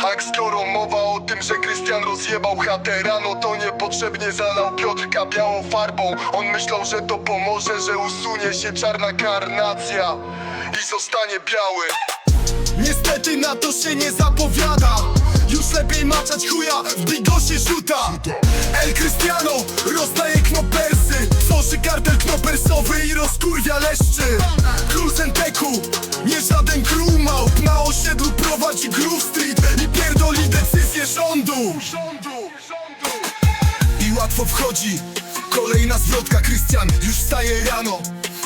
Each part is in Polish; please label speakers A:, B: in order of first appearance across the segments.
A: Tak skoro mowa o tym, że Krystian rozjebał chatę rano To niepotrzebnie zalał Piotrka białą farbą. On myślał, że to pomoże, że usunie się czarna karnacja I zostanie biały. Niestety na to się nie zapowiada. Już lepiej maczać chuja w bigosie rzuta. El Cristiano rozdaje knopersy Tworzy kartel knopersowy i rozkurwia leszczy. Król Zenteku, rządu. I łatwo wchodzi Kolejna zwrotka Krystian. Już wstaje rano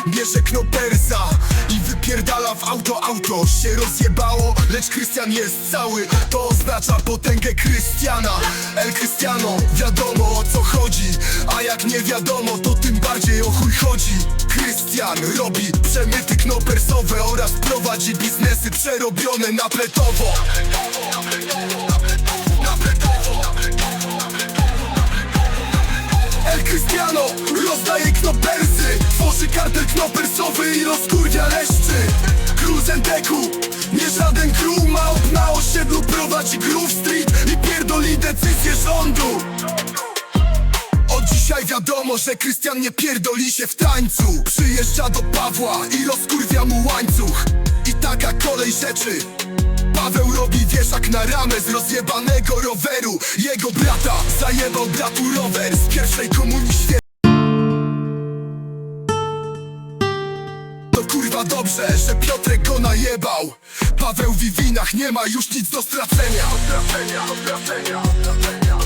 A: Bierze knopersa i wypierdala w auto Auto. Się rozjebało, lecz Krystian jest cały. To oznacza potęgę Krystiana. El Cristiano, wiadomo o co chodzi. A jak nie wiadomo, to tym bardziej o chuj chodzi. Krystian robi przemyty knopersowe Oraz prowadzi biznesy przerobione na pletowo Cristiano rozdaje knopersy. Tworzy kartel knopersowy i rozkurwia leszczy Król Zenteku, nie żaden król małp Na osiedlu prowadzi Groove Street I pierdoli decyzję rządu. Dzisiaj wiadomo, że Krystian nie pierdoli się w tańcu. Przyjeżdża do Pawła i rozkurwia mu łańcuch. I taka kolej rzeczy Paweł robi wieszak na ramę z rozjebanego roweru. Jego brata zajebał bratu rower z pierwszej komunii świata To kurwa dobrze, że Piotrek go najebał. Paweł w winach nie ma już nic do stracenia. Stracenia, stracenia, stracenia.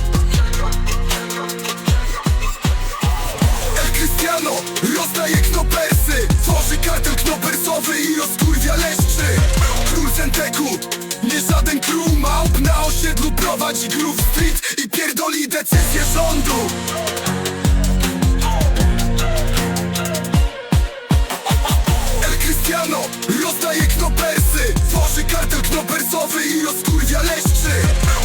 A: El Cristiano rozdaje knopersy Tworzy kartel knopersowy i rozkurwia leszczy prowadzi Groove Street I pierdoli decyzję rządu. El Cristiano rozdaje knopersy Tworzy kartel knopersowy i rozkurwia leszczy.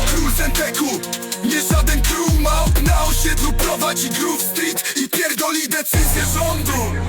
A: Król Zenteku, nie żaden król małp Na osiedlu. Prowadzi Groove Street I pierdoli decyzję rządu